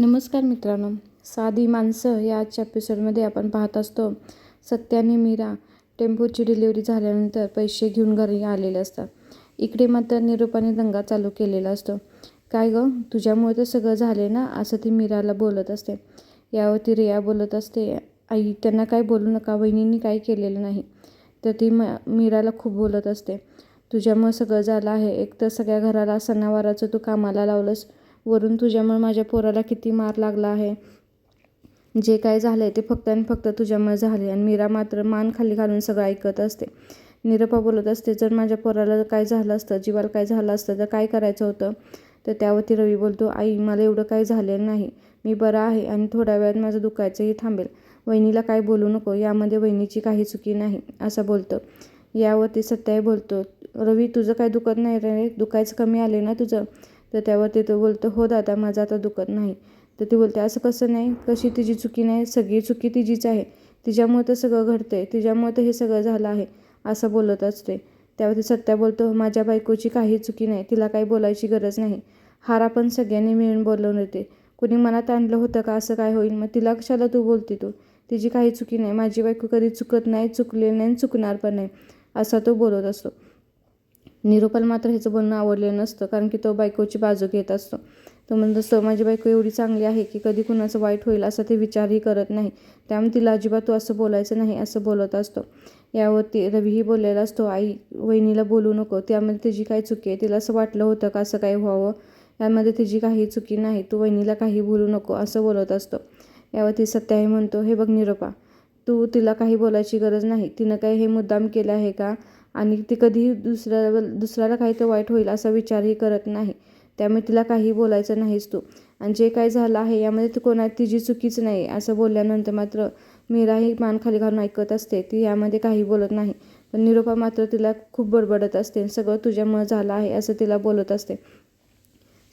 नमस्कार मित्रांनो. साधी माणसं या आजच्या एपिसोडमध्ये आपण पाहत असतो. सत्याने मीरा टेम्पोची डिलिव्हरी झाल्यानंतर पैसे घेऊन घरी आलेले असतात. इकडे मात्र निरूपाने दंगा चालू केलेला असतो. काय गं? तुझ्यामुळे तर सगळं झाले ना? असं ती मीराला बोलत असते. यावरती रिया बोलत असते आई त्यांना काय बोलू नका. वहिनींनी काय केलेलं नाही. तर ती म मीराला खूप बोलत असते. तुझ्यामुळे सगळं झालं आहे. एक तर सगळ्या घराला सणावाराचं तू कामाला लावलंस वरून तुझ्यामुळे माझ्या पोराला किती मार लागला आहे. जे काय झालं आहे ते फक्त आणि फक्त तुझ्यामुळे झाले आणि मीरा मात्र मान खाली घालून सगळं ऐकत असते. निरपा बोलत असते जर माझ्या पोराला काय झालं असतं जीवाला काय झालं असतं तर काय करायचं होतं? तर त्यावरती रवी बोलतो आई मला एवढं काय झालेलं नाही. मी बरा आहे आणि थोड्या वेळात माझं दुखायचंही थांबेल. वहिनीला काय बोलू नको यामध्ये वहिनीची काही चुकी नाही असं बोलतं. यावरती सत्याही बोलतो रवी तुझं काय दुखत नाही रे? दुखायचं कमी आले ना तुझं? तर त्यावरती तो बोलतो हो दादा माझं आता दुखत नाही. तर ती बोलते असं कसं नाही? कशी तिची चुकी नाही? सगळी चुकी तिचीच आहे. तिच्यामुळे तर सगळं घडतं आहे तिच्यामुळे तर हे सगळं झालं आहे. असं बोलत असते. त्यावरती सत्या बोलतो माझ्या बायकोची काही चुकी नाही. तिला काही बोलायची गरज नाही. हार आपण सगळ्यांनी मिळून बोलवून येते. कुणी मनात आणलं होतं का असं काय होईल? मग तिला कशाला तू बोलते तू? तिची काही चुकी नाही. माझी बायको कधी चुकत नाही चुकलेली नाही चुकणार पण नाही. असा तो बोलत असतो. निरोपाला मात्र ह्याचं बोलणं आवडलेलं नसतं कारण की तो बायकोची बाजू घेत असतो. तो म्हणत असतो माझी बायको एवढी चांगली आहे की कधी कुणाचं वाईट होईल असं ते विचारही करत नाही. त्यामुळे तिला अजिबात तू असं बोलायचं नाही असं बोलत असतो. यावरती रवीही बोललेला असतो आई वहिनीला बोलू नको. त्यामध्ये तिची काय चुकी आहे. तिला असं वाटलं होतं का असं काय व्हावं? यामध्ये तिची काही चुकी नाही. तू वहिनीला काही बोलू नको असं बोलत असतो. यावरती सत्याही म्हणतो हे बघ निरोपा तू तिला काही बोलायची गरज नाही. तिनं काही हे मुद्दाम केलं आहे का? आणि ती कधीही दुसऱ्या दुसऱ्याला काही तर वाईट होईल असा विचारही करत नाही. त्यामुळे तिला काही बोलायचं नाहीस तू. आणि जे काय झालं आहे यामध्ये ती कोणा तिची चुकीच नाही असं बोलल्यानंतर मात्र मीरा ही मान खाली घालून ऐकत असते. ती यामध्ये काही बोलत नाही. पण निरोपा मात्र तिला खूप बडबडत असते सगळं तुझ्यामुळं झालं आहे असं तिला बोलत असते.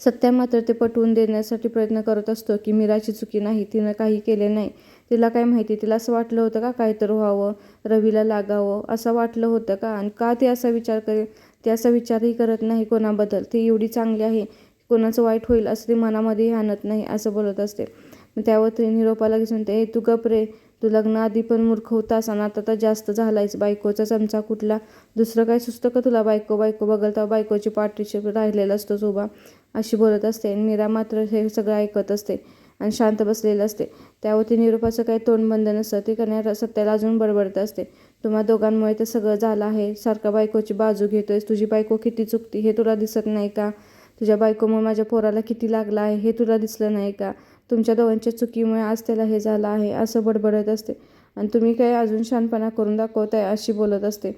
सत्या मात्र ते पटवून देण्यासाठी प्रयत्न करत असतो की मीराची चुकी नाही तिनं काही केले नाही. तिला काय माहिती? तिला असं वाटलं होतं का काहीतरी व्हावं रवीला लागावं असं वाटलं होतं का? आणि का ते असा विचार करे ते असा विचारही करत नाही कोणाबद्दल. ती एवढी चांगली आहे कोणाचं वाईट होईल असं ती मनामध्येही आणत नाही असं बोलत असते. मग त्यावर ते निरोपाला घेऊन ते ए तू गप रे तू लग्नाआधी पण मूर्ख होतास आणि आता तर जास्त झालायस बायकोचा चमचा कुठला? दुसरं काय सुचतं का तुला? बायको बायको बघलता बायकोची पाठीशी राहिलेला असतोच उभा अशी बोलत असते. आणि मीरा मात्र हे सगळं ऐकत असते. आणि शांत बसलेलं असते. त्यावरती निरूपाचं काही तोंडबंद नसतं. ते करण्या सत्याला अजून बडबडत असते. तुम्हा दोघांमुळे ते सगळं झालं आहे. सारखा बायकोची बाजू घेतोयस. तुझी बायको किती चुकती हे तुला दिसत नाही का? तुझ्या बायकोमुळे माझ्या पोराला किती लागलं आहे हे तुला दिसलं नाही का? तुमच्या दोघांच्या चुकीमुळे आज त्याला हे झालं आहे असं बडबडत असते. आणि तुम्ही काय अजून शानपणा करून दाखवताय अशी बोलत असते.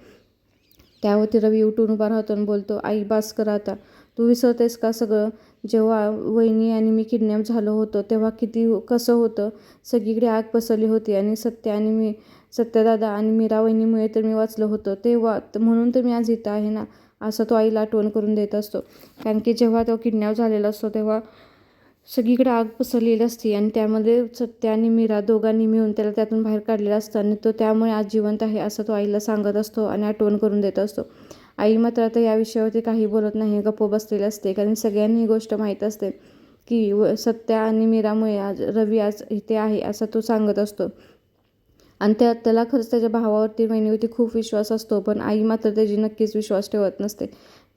त्यावरती रवी उठून उभा राहतो आणि बोलतो आई बास कर आता. तू विसरतेस का सगळं? जेव्हा वहिनी आणि मी किडनॅप झालो होतो तेव्हा किती कसं होतं? सगळीकडे आग पसरली होती आणि सत्य आणि मी सत्यदादा आणि मीरा वहिनीमुळे तर मी वाचलं होतं. तेव्हा म्हणून तर मी आज इथं आहे ना असं तो आईला आठवण करून देत असतो. कारण की जेव्हा तो किडनॅप झालेला असतो तेव्हा सगळीकडे आग पसरलेली असते आणि त्यामध्ये सत्य आणि मीरा दोघांनी मिळून त्याला त्यातून बाहेर काढलेला असतं आणि तो त्यामुळे आज जिवंत आहे असं तो आईला सांगत असतो आणि आठवण करून देत असतो. आई मात्र आता या विषयावरती काही बोलत नाही गप्प बसलेले असते. कारण सगळ्यांनी ही गोष्ट माहीत असते की व सत्या आणि मीरामुळे आज रवी आज इथे आहे असं तो सांगत असतो. आणि त्या त्याला खरंच त्याच्या भावावरती बहिणीवरती खूप विश्वास असतो. पण आई मात्र त्याची नक्कीच विश्वास ठेवत नसते.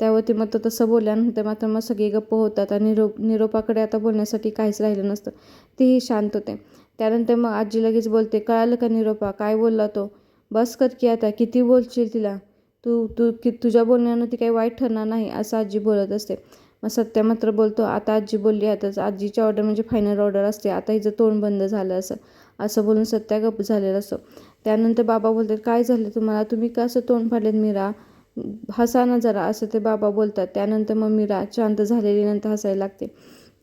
त्यावरती मग तसं बोलल्यानंतर मात्र मग सगळे गप्प होतात आणि निरोप निरोपाकडे आता बोलण्यासाठी काहीच राहिलं नसतं. तेही शांत होते. त्यानंतर मग आजी लगेच बोलते कळालं का निरोपा? काय बोलला तो? बस कर की आता किती बोलशील तिला? तू तू की तुझ्या बोलण्यानं ती काही वाईट ठरणार नाही असं आजी बोलत असते. मग सत्य मात्र बोलतो आता आजी बोलली आताच. आजीची ऑर्डर म्हणजे फायनल ऑर्डर असते. आता हिचं तोंड बंद झालं असं. असं बोलून सत्या गप्प झालेलं असतो. त्यानंतर बाबा बोलतात काय झालं तुम्हाला? तुम्ही का असं तोंड फाडलेत मीरा? हसा ना जरा असं ते बाबा बोलतात. त्यानंतर मग मीरा शांत झालेली नंतर हसायला लागते.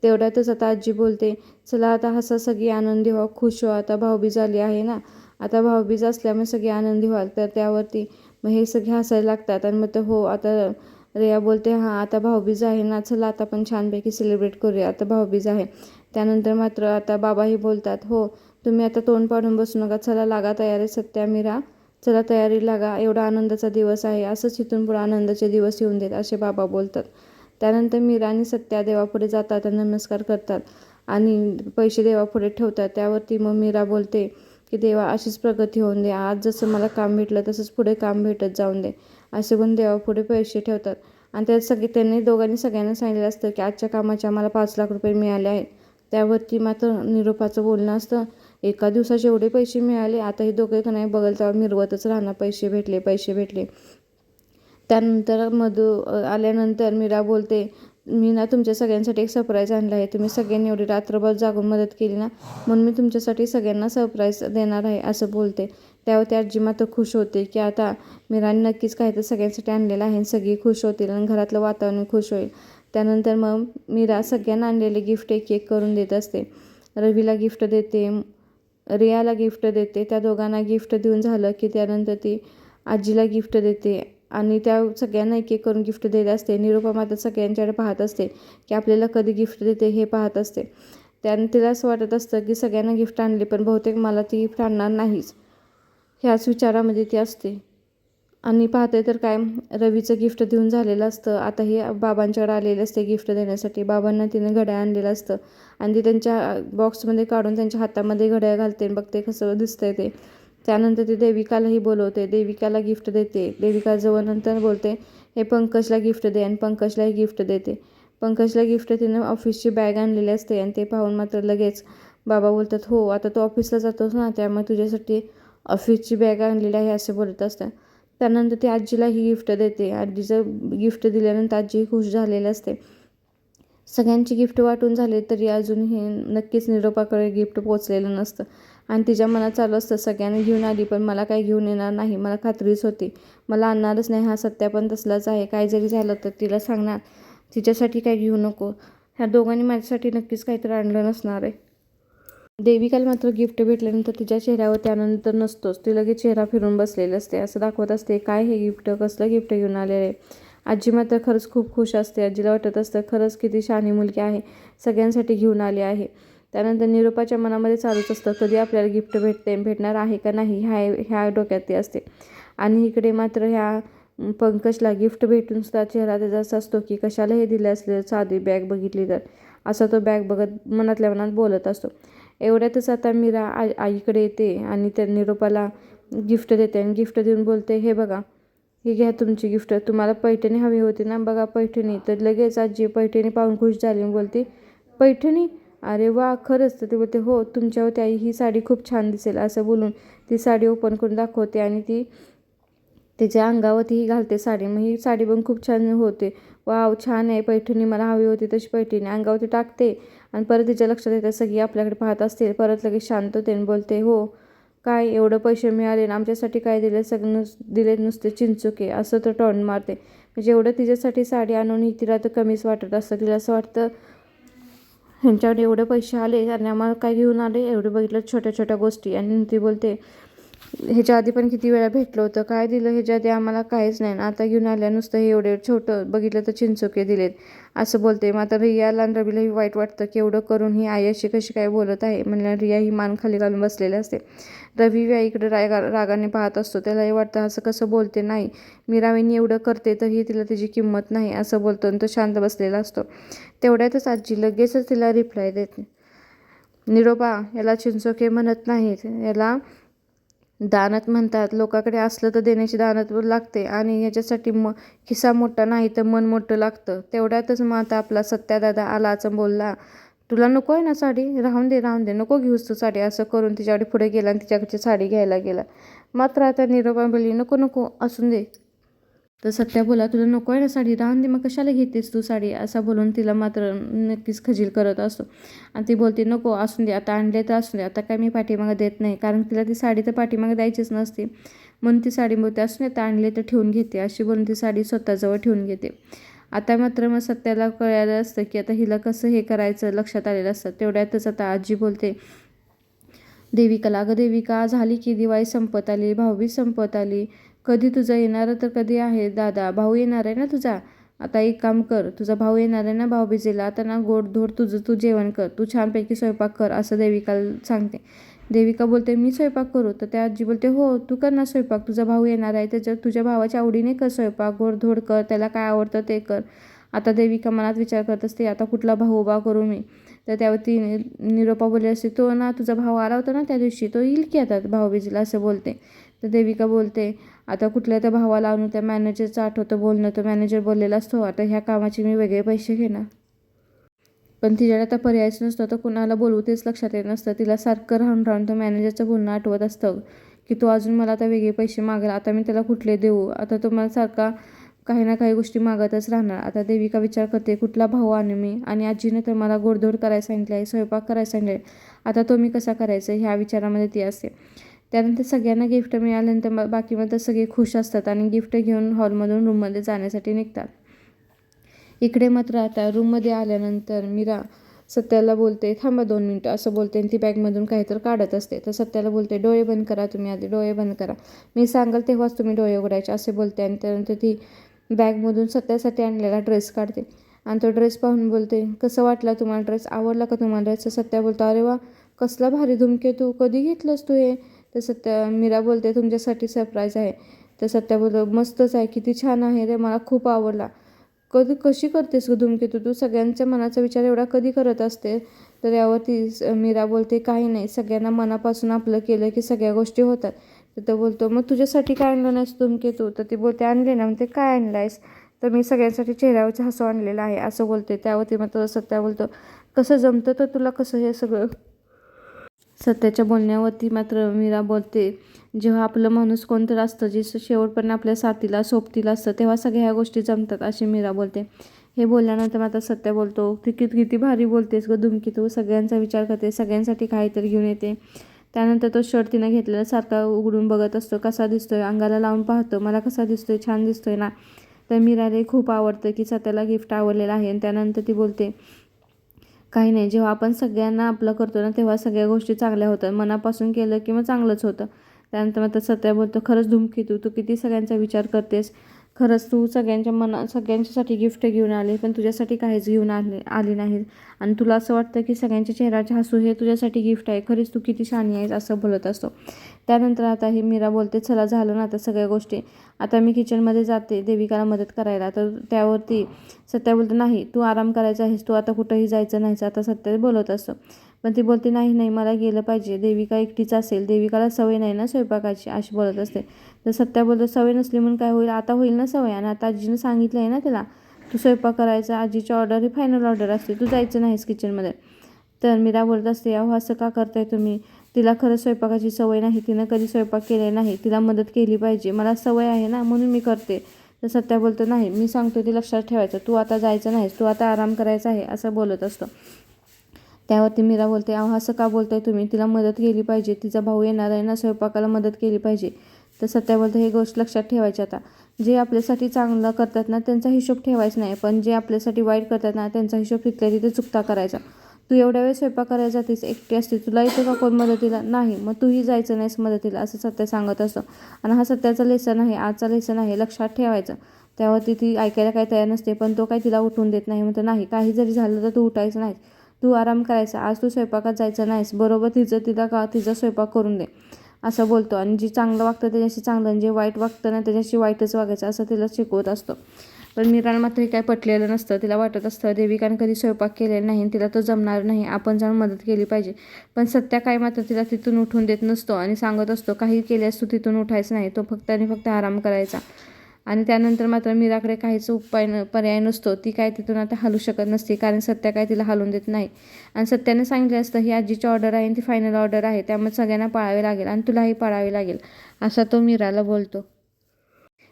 तेवढ्यातच आता आजी बोलते चला आता हसा सगळी आनंदी व्हा खुश व्हा. आता भाऊबीज आली आहे ना? आता भाऊबीज असल्यामुळे सगळी आनंदी व्हाल. तर त्यावरती मग हे सगळे हसायला लागतात आणि मग तर हो आता रेया बोलते हां आता भाऊबीज आहे ना? चला आता पण छानपैकी सेलिब्रेट करूया. आता भाऊबीज आहे. त्यानंतर मात्र आता बाबाही बोलतात हो तुम्ही आता तोंड पाडून बसू नका. चला लागा तयारी सत्या मीरा चला तयारी लागा एवढा आनंदाचा दिवस आहे असंच इथून पुढे आनंदाचे दिवस येऊन देत असे बाबा बोलतात. त्यानंतर मीरा आणि सत्या देवापुढे जातात आणि नमस्कार करतात आणि पैसे देवापुढे ठेवतात. त्यावरती मग मीरा बोलते की देवा अशीच प्रगती होऊन दे. आज जसं मला काम भेटलं तसंच पुढे काम भेटत जाऊन दे. असे पण देवापुढे पैसे ठेवतात. आणि त्यात सगळे त्यांनी दोघांनी सगळ्यांना सांगितलं असतं की आजच्या कामाच्या आम्हाला पाच लाख रुपये मिळाले आहेत. त्यावरती मात्र निरोपाचं बोलणं असतं. एका दिवसाचे एवढे पैसे मिळाले. आता हे दोघे का नाही बघल तेव्हा मिरवतच राहणार. पैसे भेटले पैसे भेटले. त्यानंतर मधू आल्यानंतर मीरा बोलते मी ना तुमच्या सगळ्यांसाठी एक सरप्राईज आणलं आहे. तुम्ही सगळ्यांनी एवढी रात्रभर जागून मदत केली ना? म्हणून मी तुमच्यासाठी सगळ्यांना सरप्राईज देणार आहे असं बोलते. त्यावर ती आजी मात्र खुश होते की आता मीराने नक्कीच काही तर सगळ्यांसाठी आणलेलं आहे सगळी खुश होतील आणि घरातलं वातावरण खुश होईल. त्यानंतर मग मीरा सगळ्यांना आणलेले गिफ्ट एक एक करून देत असते. रवीला गिफ्ट देते रियाला गिफ्ट देते. त्या दोघांना गिफ्ट देऊन झालं की त्यानंतर ती आजीला गिफ्ट देते. आणि त्या सगळ्यांना एक एक करून गिफ्ट देत असते. निरूपा माता सगळ्यांच्याकडे पाहत असते की आपल्याला कधी गिफ्ट देते हे पाहत असते. त्यानं तिला असं वाटत असतं की सगळ्यांना गिफ्ट आणले पण बहुतेक मला ती गिफ्ट आणणार नाहीच. ह्याच विचारामध्ये ती असते. आणि पाहते तर काय रवीचं गिफ्ट देऊन झालेलं असतं. आता हे बाबांच्याकडे आलेले असते गिफ्ट देण्यासाठी. बाबांना तिने घड्याळ आणलेलं असतं. आणि ते त्यांच्या बॉक्समध्ये काढून त्यांच्या हातामध्ये घड्याळ घालते आणि बघते कसं दिसतंय ते. त्यानंतर ती देविकालाही बोलवते. देविकाला गिफ्ट देते. देविका जवळ नंतर बोलते हे पंकजला गिफ्ट दे आणि पंकजलाही गिफ्ट देते. पंकजला गिफ्ट तिनं ऑफिसची बॅग आणलेली असते आणि ते पाहून मात्र लगेच बाबा बोलतात हो आता तू ऑफिसला जातोस ना त्यामुळे तुझ्यासाठी ऑफिसची बॅग आणलेली आहे असे बोलत असतात. त्यानंतर ती आजीलाही गिफ्ट देते. आजीचं गिफ्ट दिल्यानंतर आजी खुश झालेली असते. सगळ्यांची गिफ्ट वाटून झाले तरी अजूनही नक्कीच निरोपाकडे गिफ्ट पोचलेलं नसतं. आणि तिच्या मनात चालू असतं सगळ्यांनी घेऊन आली पण मला काही घेऊन येणार नाही. मला खात्रीच होती. मला आणणारच नाही. हा सत्या पण तसलाच आहे. काय जरी झालं तर तिला सांगणार. तिच्यासाठी काय घेऊ नको. ह्या दोघांनी माझ्यासाठी नक्कीच काहीतरी आणलं नसणार आहे. देविकाला मात्र गिफ्ट भेटल्यानंतर तिच्या चेहऱ्यावर त्यानंतर नसतोच. ती लगेच चेहरा फिरून बसलेली असते. असं दाखवत असते काय हे गिफ्ट? कसलं गिफ्ट घेऊन आलेलं? आहे आजी मात्र खरंच खूप खुश असते. आजीला वाटत असतं खरंच किती शहाणी मुलगी आहे. सगळ्यांसाठी घेऊन आली आहे. त्यानंतर निरूपाच्या मनामध्ये चालूच असतं कधी आपल्याला गिफ्ट भेटते भेटणार आहे का नाही ह्या ह्या डोक्यात ते असते. आणि इकडे मात्र ह्या पंकजला गिफ्ट भेटून सुद्धा चेहरा त्याचा असा असतो की कशाला हे दिलं असलं साधी बॅग बघितली तर? असा तो बॅग बघत मनातल्या मनात बोलत असतो. एवढ्यातच आता मीरा आई आईकडे येते आणि त्या निरोपाला गिफ्ट देते आणि गिफ्ट देऊन बोलते हे बघा हे घ्या तुमची गिफ्ट तुम्हाला पैठणी हवी होती ना? बघा पैठणी. तर लगेच आजी पैठणी पाहून खुश झाली आणि बोलते पैठणी? अरे वा खरंच. तर ते बोलते हो तुमच्यावरती आई ही साडी खूप छान दिसेल असं बोलून ती साडी ओपन करून दाखवते आणि ती तिच्या अंगावरतीही घालते साडी. मग ही साडी पण खूप छान होते. वाव छान आहे पैठणी मला हवी होती तशी पैठणी. अंगावरती टाकते. आणि परत तिच्या लक्षात येतं सगळी आपल्याकडे पाहत असतील. परत लगेच शांत होते बोलते हो काय एवढं पैसे मिळाले ना आमच्यासाठी काय दिले? सगळं नुस दिले नुसते चिंचुके. असं तर टॉन मारते. म्हणजे एवढं तिच्यासाठी साडी आणून ही तिला तर कमीच वाटत असतं तिला असं वाटतं ह्यांच्याकडे एवढे पैसे आले आणि आम्हाला काय घेऊन आले? एवढे बघितलं छोट्या छोट्या गोष्टी. आणि ती बोलते ह्याच्या आधी पण किती वेळा भेटलं होतं? काय दिलं? ह्याच्या आधी आम्हाला काहीच नाही आता घेऊन आल्या नुसतं हे एवढे छोटं बघितलं तर चिंचोके दिलेत. असं बोलते मात्र रियाला आणि रवीलाही वाईट वाटतं की एवढं करून ही आई अशी कशी काय बोलत आहे? म्हणल्या रिया ही मान खाली घालून बसलेली असते. रवी आईकडे रागा रागाने पाहत असतो. त्यालाही वाटतं असं कसं बोलते? नाही. मीरावीनी एवढं करते तरी तिला त्याची किंमत नाही असं बोलतो आणि तो शांत बसलेला असतो. तेवढ्यातच आजी लगेचच तिला रिप्लाय देते. निरोपा याला चिंचोके म्हणत नाहीत. याला दानत म्हणतात लोकाकडे असलं तर देण्याची दानत लागते आणि याच्यासाठी म खिसा मोठा नाही तर मन मोठं लागतं. तेवढ्यातच मग आता आपला सत्यादादा असं बोलला तुला नको आहे ना साडी? राहून दे राहून दे. नको घेऊस तू साडी. असं करून तिच्याकडे पुढे गेला आणि तिच्याकडची साडी घ्यायला गेला. मात्र आता निरोपा बोलली नको नको असून दे. तर सत्या बोला तुला नको आहे ना साडी? राहून दे मग कशाला घेतेस तू साडी? असा बोलून तिला मात्र नक्कीच खजील करत असतो. आणि ती बोलते नको असून दे आता आणले तर असून दे आता काय मी पाठीमागं देत नाही कारण तिला ती साडी तर पाठीमागं द्यायचीच नसते. म्हणून ती साडी बोलते असून दे आता आणले तर ठेवून घेते अशी बोलून ती साडी स्वतःजवळ ठेवून घेते. आता मात्र मग सत्याला कळालं असतं की आता हिला कसं हे करायचं लक्षात आलेलं असतं. तेवढ्यातच आता आजी बोलते देविकाला अगं देविका झाली की दिवाळी संपत आली भाऊबीज संपत आली कधी तुझं येणार तर कधी आहे? दादा भाऊ येणार आहे ना तुझा? आता एक काम कर तुझा भाऊ येणार आहे ना भाऊबीजेला? आता ना गोडधोड तुझं तू जेवण कर तू छानपैकी स्वयंपाक कर असं देविकाला सांगते. देविका बोलते मी स्वयंपाक करू. तर त्या आजी बोलते हो तू कर ना स्वयंपाक तुझा भाऊ येणार आहे त्याच्या तुझ्या भावाच्या आवडीने कर स्वयंपाक गोडधोड कर त्याला काय आवडतं ते कर. आता देविका मनात विचार करत असते आता कुठला भाऊ उभा करू मी? तर त्यावरती निरोपा बोलली असते तो ना तुझा भाऊ आला होता ना त्या दिवशी तो येईल की आता भाऊबीजेला? असं बोलते. तर देविका बोलते आता कुठल्या त्या भावाला आणून त्या मॅनेजरचं आठवतं बोलणं. तर मॅनेजर बोललेला असतो आता ह्या कामाचे मी वेगळे पैसे घेणार. पण तिच्याकडे आता पर्यायच नसतो तर कुणाला बोलवू तेच लक्षात येत नसतं. तिला सारखं राहून राहून तर मॅनेजरचं बोलणं आठवत असतं की तो अजून मला आता वेगळे पैसे मागेल आता मी त्याला कुठले देऊ? आता तो मला सारखा काही ना काही गोष्टी मागतच राहणार. आता देविका विचार करते कुठला भाऊ आणू मी? आणि आजीने तर मला गोडधोड करायला सांगितलं आहे स्वयंपाक करायला सांगितलं आहे आता तो मी कसा करायचा? ह्या विचारामध्ये ती असते. त्यानंतर सगळ्यांना गिफ्ट मिळाल्यानंतर मग बाकी मग तर सगळे खुश असतात आणि गिफ्ट घेऊन हॉलमधून रूममध्ये जाण्यासाठी निघतात. इकडे मात्र आता रूममध्ये आल्यानंतर मीरा सत्याला बोलते थांबा दोन मिनटं असं बोलते आणि ती बॅगमधून काहीतरी काढत असते. तर सत्याला बोलते डोळे बंद करा तुम्ही आधी डोळे बंद करा. मी सांगाल तेव्हाच तुम्ही डोळे उघडायचे असे बोलते आणि त्यानंतर ती बॅगमधून सत्यासाठी आणलेला ड्रेस काढते. आणि तो ड्रेस पाहून बोलते कसं वाटला तुम्हाला ड्रेस आवडला का तुम्हाला ड्रेस सत्या बोलतो अरे वा कसला भारी धुमके तू कधी घेतलंस तू हे? तर सत्या मीरा बोलते तुमच्यासाठी सरप्राईज आहे. तर सत्या बोलतो मस्तच आहे किती छान आहे रे मला खूप आवडला. कधी कशी करतेस ग धूमकेतू तू? सगळ्यांच्या मनाचा विचार एवढा कधी करत असते? तर यावरती मीरा बोलते काही नाही सगळ्यांना मनापासून आपलं केलं की सगळ्या गोष्टी होतात. तर तो बोलतो मग तुझ्यासाठी काय आणलं नाहीस धूमकेतू तर ती बोलते आणले ना. म्हणते काय आणलं आहेस तर मी सगळ्यांसाठी चेहऱ्यावरचा हसू आणलेला आहे असं बोलते. त्यावरती मग सत्या बोलतो कसं जमतं तर तुला कसं हे सगळं सत्याच्या बोलण्यावरती मात्र मीरा बोलते जेव्हा आपलं माणूस कोणतं असतं जे शेवटपर्यंत आपल्या साथीला सोबतीला असतं तेव्हा सगळ्या ह्या गोष्टी जमतात अशी मीरा बोलते. हे बोलल्यानंतर मात्र सत्या बोलतो ती किती किती भारी बोलतेस ग धुमकी तू सगळ्यांचा विचार करते सगळ्यांसाठी काहीतरी घेऊन येते. त्यानंतर तो शर्ट तिनं घेतलेला सारखा उघडून बघत असतो कसा दिसतोय? अंगाला लावून पाहतो मला कसा दिसतोय? छान दिसतोय ना? तर मीराला खूप आवडतं की सत्याला गिफ्ट आवडलेलं आहे आणि त्यानंतर ती बोलते काही नाही. जेव्हा आपण सगळ्यांना आपलं करतो ना तेव्हा सगळ्या गोष्टी चांगल्या होतात. मनापासून केलं की मग चांगलंच होतं. त्यानंतर मग सत्या बोलतो खरंच धूमकेतू तू किती सगळ्यांचा विचार करतेस. खरंच तू सगळ्यांच्या मना सगळ्यांच्यासाठी गिफ्ट घेऊन आले पण तुझ्यासाठी काहीच घेऊन आले आली नाहीत. आणि तुला असं वाटतं की सगळ्यांच्या चेहऱ्याचे हसू हे तुझ्यासाठी गिफ्ट आहे. खरीच तू किती शानी आहेस असं बोलत असतो. त्यानंतर आता ही मीरा बोलते चला झालं ना आता सगळ्या गोष्टी. आता मी किचनमध्ये जाते देविकाला मदत करायला. तर त्यावरती सत्या बोलते नाही तू आराम करायचा आहेस. तू आता कुठंही जायचं नाहीस. आता सत्या बोलत असतो. पण ती बोलते नाही नाही मला गेलं पाहिजे. देविका एकटीच असेल. देविकाला सवय नाही ना स्वयंपाकाची अशी बोलत असते. तर सत्या बोलतो सवय नसली म्हणून काय होईल? आता होईल ना सवय? आणि आता आजीनं सांगितलं आहे ना त्याला तू स्वयंपाक करायचा. आजीची ऑर्डर ही फायनल ऑर्डर असते. तू जायचं नाहीस किचनमध्ये तर मीरा बोलत असते अहो असं का करताय तुम्ही? तिला खरं स्वयंपाकाची सवय नाही. तिनं कधी स्वयंपाक केले नाही. तिला मदत केली पाहिजे. मला सवय आहे ना म्हणून मी करते. तर सत्या बोलतो नाही मी सांगतो ती लक्षात ठेवायचं. तू आता जायचं नाहीस. तू आता आराम करायचा आहे असं बोलत असतो. त्यावरती मीरा बोलते अहो असं का बोलताय तुम्ही? तिला मदत केली पाहिजे. तिचा भाऊ येणार आहे ना स्वयंपाकाला मदत केली पाहिजे. तर सत्या बोलतं हे गोष्ट लक्षात ठेवायची आता. जे आपल्यासाठी चांगलं करतात ना त्यांचा हिशोब ठेवायचा नाही. पण जे आपल्यासाठी वाईट करतात ना त्यांचा हिशोब तिथल्या तिथे चुकता करायचा. तू एवढ्या वेळ स्वयंपाक करायला जातेस एकटी असते. तुला येतं का कोण मदतीला? नाही. मग तूही जायचं नाहीस मदतीला असं सत्य सांगत असतो. आणि हा सत्याचा लेसन आहे आजचा लेसन आहे लक्षात ठेवायचं. त्यावरती ती ऐकायला काही तयार नसते पण तो काही तिला उठून देत नाही. म्हणतो नाही. काही जरी झालं तर तू उठायचं नाही तू आराम करायचा आज तू स्वयंपाकात जायचं नाहीस बरोबर तिचं तिला का तिचा स्वयंपाक करून दे असं बोलतो. आणि जे चांगलं वागतं त्याच्याशी चांगलं आणि जे वाईट वागतं ना त्याच्याशी वाईटच वागायचं असं तिला शिकवत असतो. पण मीराला मात्र हे काय पटलेलं नसतं. तिला वाटत असतं देविकानं कधी स्वयंपाक केलेला नाही आणि तिला तो जमणार नाही. आपण जाऊन मदत केली पाहिजे. पण सत्या काय मात्र तिला तिथून उठून देत नसतो आणि सांगत असतो काही केल्यास तू तिथून उठायचं नाही. तो फक्त आणि फक्त आराम करायचा. आणि त्यानंतर मात्र मीराकडे काहीच उपाय न पर्याय नसतो. ती काय तिथून आता हलू शकत नसते कारण सत्या काय तिला हलवून देत नाही. आणि सत्याने सांगितलं असतं ही आजीची ऑर्डर आहे आणि ती फायनल ऑर्डर आहे त्यामुळे सगळ्यांना पाळावे लागेल आणि तुलाही पाळावे लागेल असा तो मीराला बोलतो.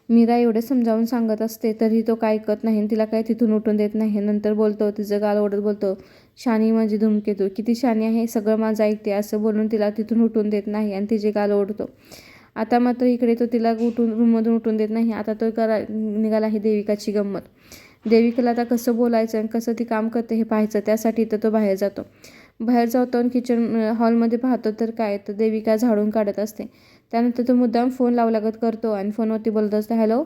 मीरा एवढे समजावून सांगत असते तरी तो काय ऐकत नाही आणि तिला काय तिथून उठून देत नाही. नंतर बोलतो तिचं गाल ओढत बोलतो शानी माझी धुमकेतू किती शानी आहे सगळं माझं ऐकते असं बोलून तिला तिथून उठून देत नाही आणि तिचे गाल ओढतो. आता मात्र इकडे तो तिला उठून रूममधून उठून देत नाही. आता तो करा निघाला आहे देविकाची गंमत. देविकेला आता कसं बोलायचं आणि कसं ती काम करते हे पाहायचं त्यासाठी तर तो बाहेर जातो. बाहेर जातो आणि किचन हॉलमध्ये पाहतो तर काय तर देविका झाडून काढत असते. त्यानंतर तो मुद्दाम फोन लावलागत करतो आणि फोनवरती बोलत असतो हॅलो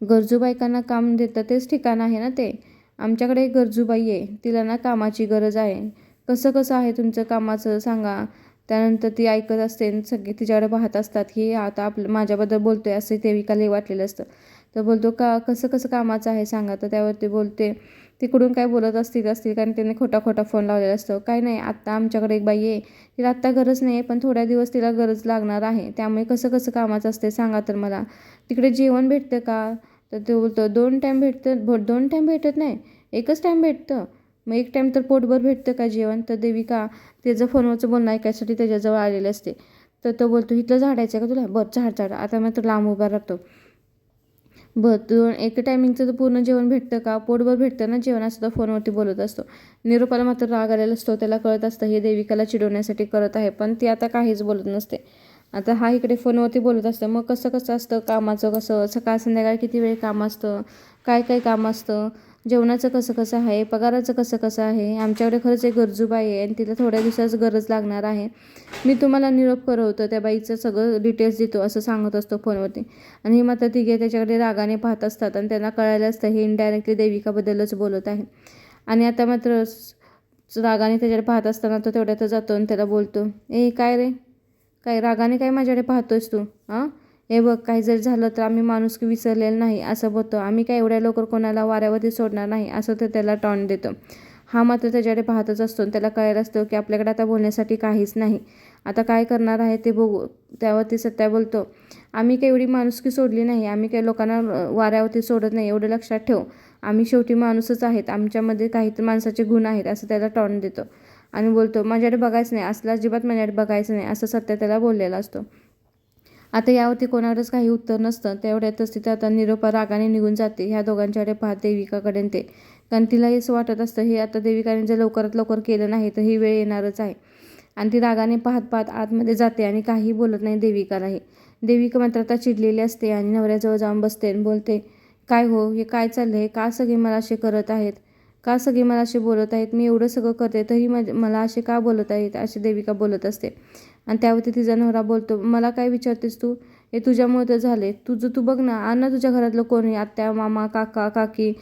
गरजू बायकांना काम देतं तेच ठिकाण आहे ना ते? आमच्याकडे एक गरजूबाई आहे तिला ना कामाची गरज आहे. कसं कसं आहे तुमचं कामाचं सांगा. त्यानंतर ती ऐकत असते आणि सगळे तिच्याकडे पाहत असतात की आता आपलं माझ्याबद्दल बोलतोय असं देविकाला वाटलेलं असतं. तर बोलतो का कसं कसं कामाचं आहे सांगा. तर त्यावरती बोलते तिकडून काय बोलत असतील असतील कारण त्यांनी खोटा खोटा फोन लावलेला असतो. काय नाही आत्ता आमच्याकडे एक बाई आहे तिला आत्ता गरज नाही आहे पण थोड्या दिवस तिला गरज लागणार आहे त्यामुळे कसं कसं कामाचं असते सांगा तर मला. तिकडे जेवण भेटतं का? तर ते बोलतो दोन टाईम भेटतं भो दोन टाईम भेटत नाही एकच टाईम भेटतं. मग एक टाईम तर पोटभर भेटतं का जेवण? तर देविका त्याचं फोनवरचं बोलणं ऐकायसाठी त्याच्याजवळ आलेले असते. तर तो बोलतो इथलं झाडायचं आहे का तुला? बरं झाड झाड. आता मात्र लांब उभा राहतो. बरं दोन एक टायमिंगचं तर पूर्ण जेवण भेटतं का? पोटभर भेटतं ना जेवण असं तो फोनवरती बोलत असतो. निरूपाला मात्र राग आलेला असतो त्याला कळत असतं हे देविकाला चिडवण्यासाठी करत आहे. पण ती आता काहीच बोलत नसते. आता हा इकडे फोनवरती बोलत असतं. मग कसं कसं असतं? कामाचं कसं? सकाळ संध्याकाळ किती वेळ काम असतं? काय काय काम असतं? जेवणाचं कसं कसं आहे पगाराचं कसं कसं आहे आमच्याकडे खरंच एक गरजू बाई आहे आणि तिला थोड्या दिवसाच गरज लागणार आहे. मी तुम्हाला निरोप करवतो त्या बाईचं सगळं डिटेल्स देतो असं सांगत असतो फोनवरती. आणि ही मात्र तिघे त्याच्याकडे रागाने पाहत असतात आणि त्यांना कळायला असतं हे इनडायरेक्टली देविकाबद्दलच बोलत आहे. आणि आता मात्र रागाने त्याच्याकडे पाहत असताना तो तेवढ्यातच जातो आणि त्याला बोलतो ए काय रे? काय रागाने काय माझ्याकडे पाहतोयस तू? हां? हे बघ काही जर झालं तर आम्ही माणुसकी विसरलेलं नाही असं बोलतो. आम्ही काय एवढ्या लवकर कोणाला वाऱ्यावरती सोडणार नाही असं तर त्याला टॉन देतो. हा मात्र त्याच्याकडे पाहतच असतो आणि त्याला कळायला असतो की आपल्याकडे आता बोलण्यासाठी काहीच नाही. आता काय करणार आहे ते बघू. त्यावरती सत्या बोलतो आम्ही काही एवढी माणुसकी सोडली नाही आम्ही काही लोकांना वाऱ्यावरती सोडत नाही एवढं लक्षात ठेव. आम्ही शेवटी माणूसच आहेत आमच्यामध्ये काही तर माणसाचे गुण आहेत असं त्याला टॉन देतो. आणि बोलतो माझ्याकडे बघायचं नाही असलं अजिबात माझ्याकडे बघायचं नाही असं सत्य त्याला बोललेला असतो. आता यावरती कोणाकडेच काही उत्तर नसतं. तेवढ्यातच तिथं आता निरोपा रागाने निघून जाते. ह्या दोघांच्याकडे पाहत देविकाकडे ते. कारण तिलाही असं वाटत असतं हे आता देविकाने जर लवकरात लवकर केलं नाही तर ही वेळ येणारच आहे. आणि ती रागाने पाहत पाहत आतमध्ये जाते आणि काही बोलत नाही देविकालाही देविका मात्र आता चिडलेली असते आणि नवऱ्याजवळ जाऊन बसते आणि बोलते काय हो हे काय चाललं आहे का सगळे मला असे करत आहेत? का सगळे मला असे बोलत आहेत? मी एवढं सगळं करते तरी मज मला असे का बोलत आहेत? अशी देविका बोलत असते. आणि त्यावरती तिचा नवरा बोलतो मला काय विचारतेस तू? हे तुझ्यामुळे तर झाले तुझं तू बघ ना आण ना तुझ्या घरातलं कोणी आत्या मामा काका काकी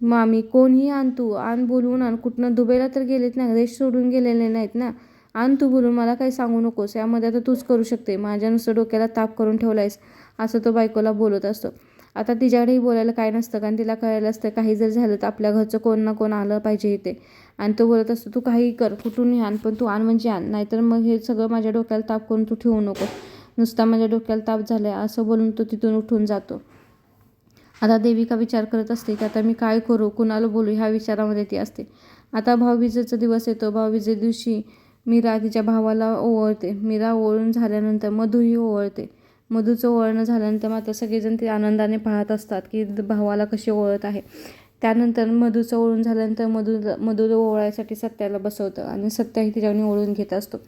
मामी कोणीही आण तू. आण बोलवून आण. कुठनं दुबईला तर गेलेत ना देश सोडून गेलेले नाहीत ना. आण तू बोलून मला काही सांगू नकोस. यामध्ये आता तूच करू शकते. माझ्या नुसतं डोक्याला ताप करून ठेवला आहेस असं तो बायकोला बोलत असतो. आता तिच्याकडेही बोलायला काय नसतं कारण तिला कळायला असतं काही जर झालं तर आपल्या घरचं कोण ना कोण आलं पाहिजे इथे. आणि तो बोलत असतो तू काही कर कुठूनही आण पण तू आण म्हणजे आण नाहीतर मग हे सगळं माझ्या डोक्याला ताप करून तू ठेवू नको. नुसता माझ्या डोक्याला ताप झाला आहे असं बोलून तो तिथून उठून जातो. आता देविका विचार करत असते की आता मी काय करू कुणाला बोलू ह्या विचारामध्ये ती असते. आता भाऊबीजेचा दिवस येतो भाऊबीजे दिवशी मीरा तिच्या भावाला ओवळते. मीरा ओवळून झाल्यानंतर मधूही ओवळते. मधूचं ओळणं झाल्यानंतर मात्र सगळेजण ते आनंदाने पाहत असतात की भावाला कसे ओळत आहे. त्यानंतर मधूचं ओळून झाल्यानंतर मधू मधूला ओवळायसाठी सत्याला बसवतं आणि सत्याही तिच्याकडे ओळून घेत असतो.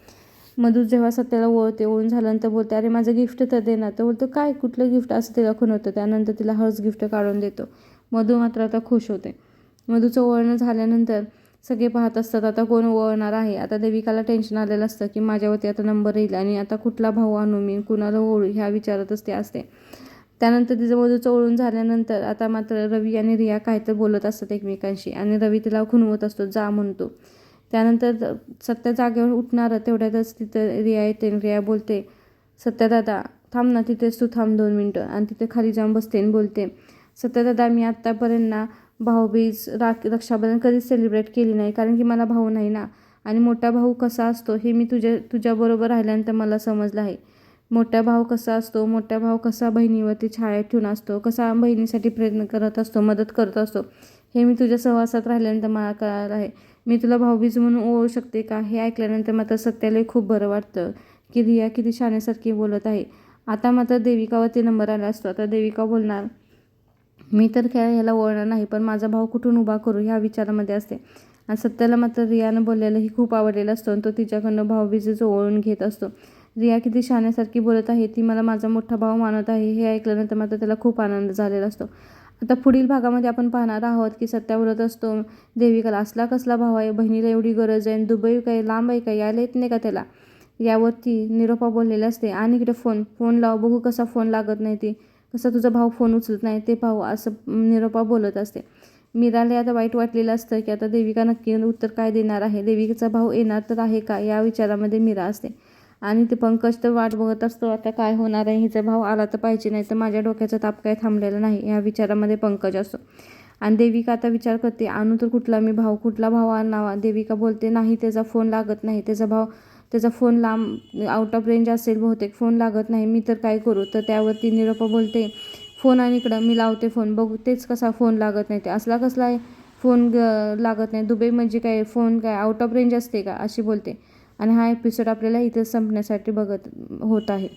मधू जेव्हा सत्याला ओळते ओळून झाल्यानंतर बोलते अरे माझं गिफ्ट तर दे ना. तर बोलतो काय? कुठलं गिफ्ट असं तिला खुणवतं त्यानंतर तिला हर्ष गिफ्ट काढून देतो. मधू मात्र आता खुश होते. मधूचं ओळणं झाल्यानंतर सगळे पाहत असतात आता कोण ओळणार आहे? आता देविकाला टेन्शन आलेलं असतं की माझ्यावरती आता नंबर येईल आणि आता कुठला भाऊ आणू? मी कुणाला ओळू? ह्या विचारातच ते असते. त्यानंतर तिचं मधू ओळून झाल्यानंतर आता मात्र रवी आणि रिया काय तर बोलत असतात एकमेकांशी आणि रवी तिला खुणवत असतो जा म्हणतो. त्यानंतर सत्या जागेवर उठणार तेवढ्यातच तिथं रिया येते आणि रिया बोलते सत्यदादा थांब ना तिथेच तू थांब दोन मिनटं आणि तिथे खाली जाऊन बसते आणि बोलते. सत्यदादा मी आत्तापर्यंत ना भाऊबीज राख रक्षाबंधन कधीच सेलिब्रेट केली नाही कारण की मला भाऊ नाही ना आणि मोठा भाऊ कसा असतो हे मी तुझ्या तुझ्याबरोबर राहिल्यानंतर मला समजलं आहे. मोठा भाऊ कसा असतो? मोठा भाऊ कसा बहिणीवरती छाया ठेवून असतो? कसा बहिणीसाठी प्रयत्न करत असतो? मदत करत असतो? हे मी तुझ्या सहवासात राहिल्यानंतर मला कळालं आहे. मी तुला भाऊबीज म्हणून ओळखू शकते का? हे ऐकल्यानंतर मात्र सत्यालाही खूप बरं वाटतं की रिया किती शाण्यासारखी बोलत आहे. आता मात्र देविकावरती नंबर आला असतो. आता देविका बोलणार मी तर काय ह्याला ओळणार नाही पण माझा भाऊ कुठून उभा करू ह्या विचारामध्ये असते. आणि सत्याला मात्र रियानं बोललेलं ही खूप आवडलेलं असतं आणि तो तिच्याकडनं भाऊबीजच ओळून घेत असतो. रिया किती शाण्यासारखी बोलत आहे ती मला माझा मोठा भाऊ मानत आहे हे ऐकल्यानंतर मात्र त्याला खूप आनंद झालेला असतो. आता पुढील भागामध्ये आपण पाहणार आहोत की सत्या बोलत असतो देविकाला असला कसला भाव आहे बहिणीला एवढी गरज आहे दुबई काय लांब आहे काय यायला येत नाही का त्याला? यावरती निरोपा बोललेला असते आणि इकडे फोन फोन लाव बघू कसा फोन लागत नाही ती. कसा तुझा भाऊ फोन उचलत नाही ते पाहू असं निरोपा बोलत असते. मीराला आता वाईट वाटलेलं असतं की आता देविका नक्की उत्तर काय देणार आहे? देविकेचा भाऊ येणार तर आहे का? या विचारामध्ये मीरा असते. आणि ते पंकज तर वाट बघत असतो आता काय होणार आहे? हिचा भाव आला तर पाहिजे नाही तर माझ्या डोक्याचा ताप काय थांबलेला नाही या विचारामध्ये पंकज असतो. आणि देविका आता विचार करते आणू तर कुठला मी भाव कुठला भाव आणावा? देविका बोलते नाही त्याचा फोन लागत नाही त्याचा भाव त्याचा फोन लांब आउट ऑफ रेंज असेल बहुतेक फोन लागत नाही मी तर काय करू? तर त्यावरती निरोपा बोलते फोन आणि इकडं मी लावते फोन बघू तेच कसा फोन लागत नाही ते असला कसला आहे फोन ग लागत नाही. दुबई म्हणजे काय फोन काय आउट ऑफ रेंज असते का? अशी बोलते. आणि हा एपिसोड आपल्याला इथं संपण्यासाठी बघत होत आहे.